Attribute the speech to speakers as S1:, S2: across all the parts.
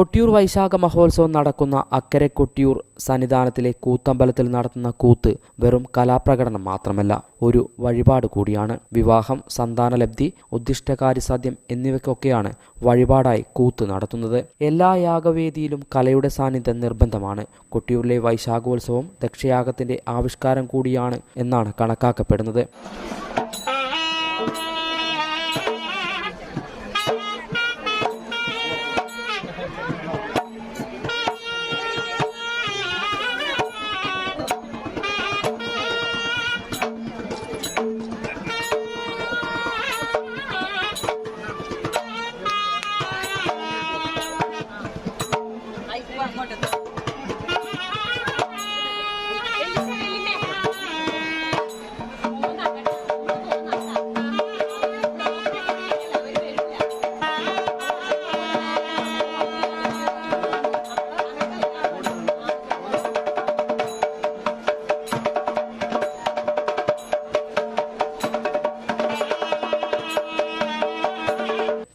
S1: കൊട്ടിയൂർ വൈശാഖ മഹോത്സവം നടക്കുന്ന അക്കരെ കൊട്ടിയൂർ സന്നിധാനത്തിലെ കൂത്തമ്പലത്തിൽ നടത്തുന്ന കൂത്ത് വെറും കലാപ്രകടനം മാത്രമല്ല ഒരു വഴിപാട് കൂടിയാണ്. വിവാഹം സന്താനലബ്ധി ഉദ്ദിഷ്ടകാര്യസാധ്യം എന്നിവയ്ക്കൊക്കെയാണ് വഴിപാടായി കൂത്ത് നടത്തുന്നത്. എല്ലാ യാഗവേദിയിലും കലയുടെ സാന്നിധ്യം നിർബന്ധമാണ്. കൊട്ടിയൂരിലെ വൈശാഖോത്സവം ദക്ഷയാഗത്തിന്റെ ആവിഷ്കാരം കൂടിയാണ് എന്നാണ് കണക്കാക്കപ്പെടുന്നത്.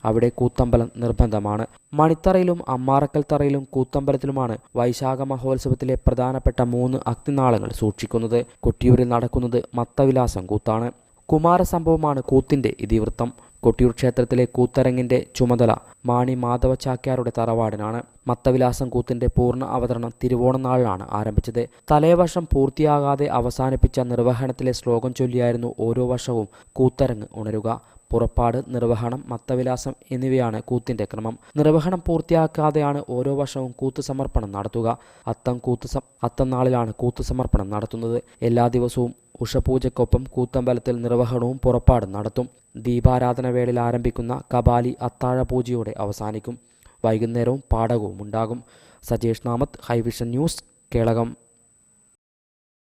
S1: അവിടെ കൂത്തമ്പലം നിർബന്ധമാണ്. മണിത്തറയിലും അമ്മാറക്കൽ തറയിലും കൂത്തമ്പലത്തിലുമാണ് വൈശാഖ മഹോത്സവത്തിലെ പ്രധാനപ്പെട്ട മൂന്ന് അഗ്നിനാളങ്ങൾ സൂക്ഷിക്കുന്നത്. കൊട്ടിയൂരിൽ നടക്കുന്നത് മത്തവിലാസം കൂത്താണ്. കുമാരസംഭവമാണ് കൂത്തിന്റെ ഇതിവൃത്തം. കൊട്ടിയൂർ ക്ഷേത്രത്തിലെ കൂത്തരങ്ങിന്റെ ചുമതല മാണി മാധവ ചാക്യാരുടെ തറവാടിനാണ്. മത്തവിലാസം കൂത്തിന്റെ പൂർണ അവതരണം തിരുവോണനാളിലാണ് ആരംഭിച്ചത്. തലേവർഷം പൂർത്തിയാകാതെ അവസാനിപ്പിച്ച നിർവഹണത്തിലെ ശ്ലോകം ചൊല്ലിയായിരുന്നു ഓരോ വർഷവും കൂത്തരങ്ങ് ഉണരുക. പുറപ്പാട് നിർവഹണം മത്തവിലാസം എന്നിവയാണ് കൂത്തിന്റെ ക്രമം. നിർവഹണം പൂർത്തിയാക്കാതെയാണ് ഓരോ വർഷവും കൂത്ത് സമർപ്പണം നടത്തുക. അത്തം കൂത്ത് അത്തം നാളിലാണ് കൂത്ത് സമർപ്പണം നടത്തുന്നത്. എല്ലാ ദിവസവും ഉഷപൂജയ്ക്കൊപ്പം കൂത്തമ്പലത്തിൽ നിർവഹണവും പുറപ്പാടും നടത്തും. ദീപാരാധന വേളയിൽ ആരംഭിക്കുന്ന കപാലി അത്താഴ പൂജയോടെ അവസാനിക്കും. വൈകുന്നേരവും പാടകവും ഉണ്ടാകും Sajesh Namath high vision news Kelakam.